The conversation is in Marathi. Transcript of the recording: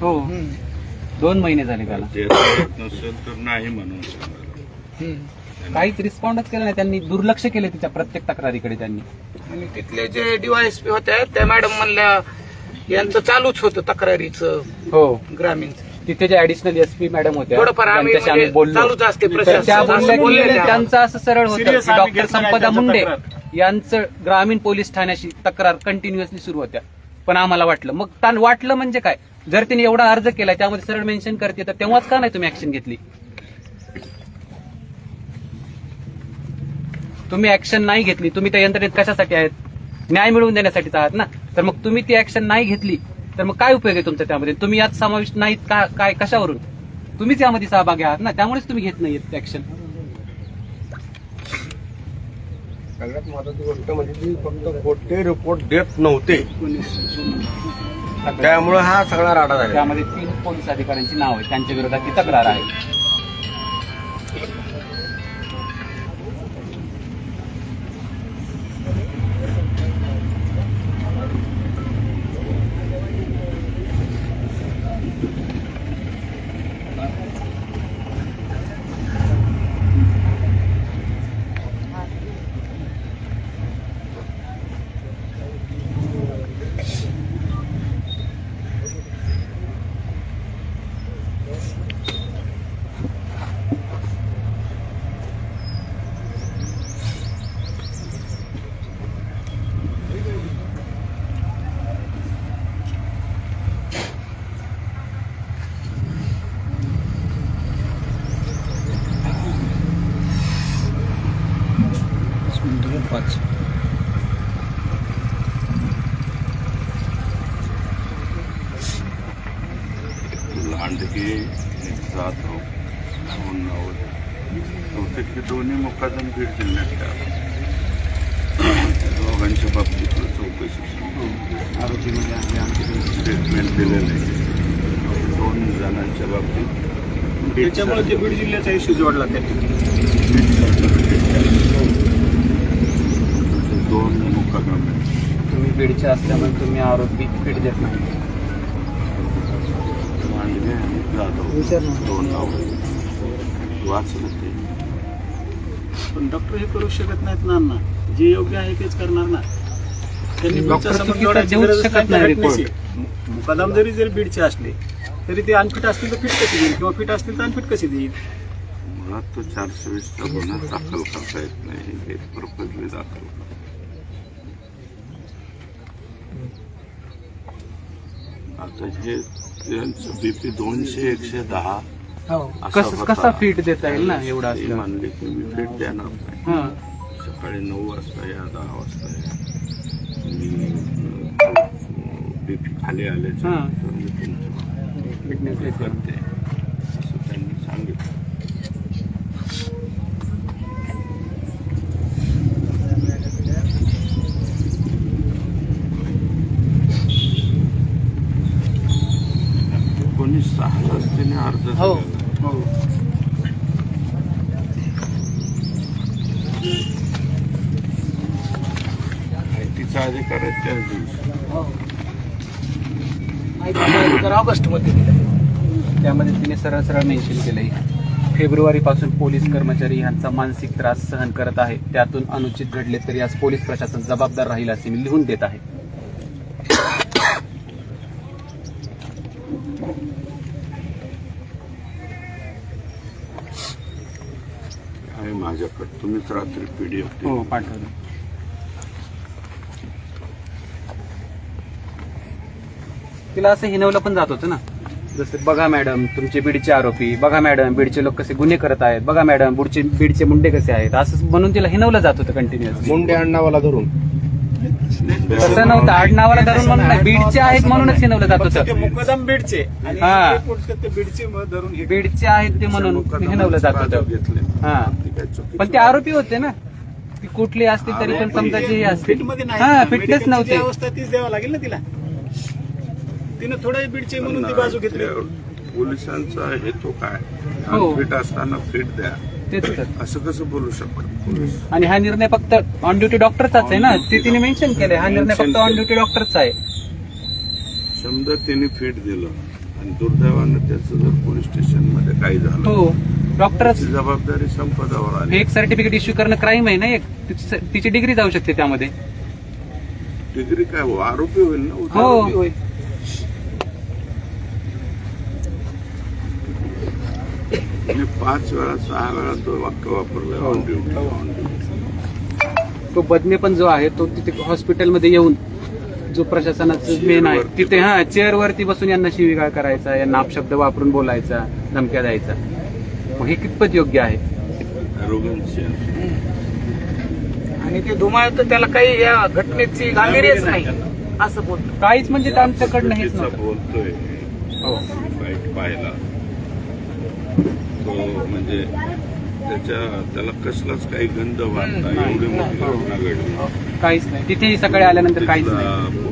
हो. दोन महिने झाले त्याला. ते नसेल तर नाही म्हणून. काहीच रिस्पॉन्डच केला नाही. त्यांनी दुर्लक्ष केले तिच्या प्रत्येक तक्रारीकडे त्यांनी. आणि तिथले जे डीवायएसपी होत्या त्या मॅडम म्हणल्या यांचं चालूच होतं तक्रारीचं हो. ग्रामीण तिथे जे ऍडिशनल एसपी मॅडम होत्या थोडंफार आम्ही त्यांच्याशी म्हणजे बोललो. चालूच असते तर प्रशासन. असं बोलल्या बोललेले. त्यांचं असं सरळ होतं Serious की आम्ही डॉक्टर नाही संपदा मुंडे तक्रार. यांचं ग्रामीण पोलीस ठाण्याशी तक्रार कंटिन्युअसली सुरू होत्या. पण आम्हाला वाटलं. मग ताण वाटलं म्हणजे काय? जर तिने एवढा अर्ज केलाय त्यामध्ये सरळ मेन्शन करते तर तेव्हाच का नाही तुम्ही ऍक्शन घेतली? तुम्ही ऍक्शन नाही घेतली तुम्ही त्या यंत्रणेत कशासाठी आहेत? न्याय मिळवून देण्यासाठीच आहात ना? तर मग तुम्ही ती ऍक्शन नाही घेतली तर मग काय उपयोग आहे तुमचा त्यामध्ये? तुम्ही यात समाविष्ट नाहीत का? काय कशावरून? तुम्हीच यामध्ये सहभागी आहात ना? त्यामुळेच तुम्ही घेत नाहीत ऍक्शन सगळ्यात महत्वाची गोष्ट म्हणजे ती फक्त खोटे रिपोर्ट देत नव्हते. त्यामुळे हा सगळा राडा झाला त्यामध्ये तीन पोलीस अधिकाऱ्यांची नाव आहे त्यांच्या विरोधात ती तक्रार आहे. लांडगे एक जाधव दोन नाव बहुतेक हे दोन्ही मुकादम बीड जिल्ह्यातले आहेत. त्या दोघांच्या बाबतीत चौकशी आरोपीमध्ये आहे आमचे स्टेटमेंट दिलेलं आहे. दोन जणांच्या बाबतीत. त्याच्यामुळे ते बीड जिल्ह्याचा इश्यू जोडला त्यांनी. दोन आहेत तुम्ही बीडचे असल्यामुळे तुम्ही आरोपी देत नाही. लांडगे आणि जाधव दोन नाव वाचलं ते पण डॉक्टर हे करू शकत नाहीत ना अण्णा. जे योग्य आहे तेच करणार ना. त्यांनी मुकादम जरी जरी बीडचे असले तरी ते अनफिट असतील तर फिट कशी देईल किंवा फिट असतील तर अनफिट कशी देईल? मुळात तो चारशे वीसचा गुन्हा दाखल करता येत नाही. हे पर्पजली दाखल आता हे यांचं बीपी दोनशे एकशे दहा असा कसं होता. कसा फीट देता येईल ना एवढा ते म्हणले की मी फिट देणार नाही. हा. सकाळी नऊ वाजता या दहा वाजता या. मी बीपी खाली आल्याच्या हा. नंतर मी तुमचं फिटनेस देते. करते असं त्यांनी सांगितलं कोणी अर्ज हो. हो. माहितीचा अधिकार आहे त्याच दिवशी. ऑगस्टमध्ये दिलं त्यामध्ये तिने सरळ सरळ मेन्शन केलंय. फेब्रुवारी पासून पोलीस कर्मचारी यांचा मानसिक त्रास सहन करत आहे. त्यातून अनुचित घडले तरी आज पोलीस प्रशासन जबाबदार राहील असे मी लिहून देत आहे. आहे माझ्याकडे. तुम्हीच रात्री पीडीएफ हो पाठवलं तिला असं हिनवलं पण जात होतं ना. जसं बघा मॅडम तुमचे बीडचे आरोपी बघा मॅडम बीडचे लोक कसे गुन्हे करत आहेत बघा मॅडम बुडचे बीडचे मुंडे कसे आहेत. असं म्हणून तिला हिनवलं जात होतं कंटिन्युअसली मुंडे अण्णावाला धरून. तसं नव्हतं. आडनावाला धरून म्हणून नाही, बीडचे आहेत म्हणूनच हिनवलं जात होतं. मुकदम बीडचे. आणि हा. हे बीडचे म- धरून हे बीडचे आहेत ते म्हणून हिनवलं जात होतं. हा. पण ते आरोपी होते ना. ती कुठली असते तरी पण समजा जे हे असते. फिटमध्ये नाही. हा ना. फिटनेस मेडिकलची जी नव्हते. अवस्था तीच द्यावं लागेल ना तिला. तिनं थोडं बीडचे म्हणून ती बाजू घेतली. पोलिसांचा हेतू काय? हो. फिट असताना फिट द्या. तेच तर. असं कसं बोलू पोलीस आणि हा निर्णय फक्त ऑन ड्युटी डॉक्टरचाच आहे ना? ते तिने मेन्शन केलंय. हा निर्णय फक्त ऑन ड्युटी डॉक्टरचा आहे. समजा त्यांनी फिट दिलं आणि दुर्दैवानं त्याचं जर पोलीस स्टेशनमध्ये काही झालं हो. डॉक्टरच त्याची जबाबदारी संपदावर आली. एक सर्टिफिकेट इश्यू करणं क्राईम आहे ना एक? तिची तिची डिग्री जाऊ शकते त्यामध्ये. डिग्री काय हो? आरोपी होईल ना. हो. होईल. आणि पाच वेळा सहा वेळा तो वाक्य वापरलं. ऑन ड्युटी ऑन ड्युटी तो बदने पण जो आहे तो तिथे हॉस्पिटलमध्ये येऊन जो प्रशासनाचं मेन आहे तिथे हा चेअरवरती बसून यांना शिवीगाळ करायचा यांना अपशब्द वापरून बोलायचा धमक्या द्यायचा. मग हे कितपत योग्य आहे. आणि ते धुमाळ तर त्याला काही या घटनेची गांभीर्यच नाही असं बोलतो. काहीच म्हणजे आमच्याकडनं हेच बोलतोय. हो. पाहिला. तो म्हणजे त्याच्या त्याला कसलाच काही गंध वाटता एवढी मोठी घटना घडली काहीच नाही. तिथेही सकाळी आल्यानंतर काहीच नाही. तिथला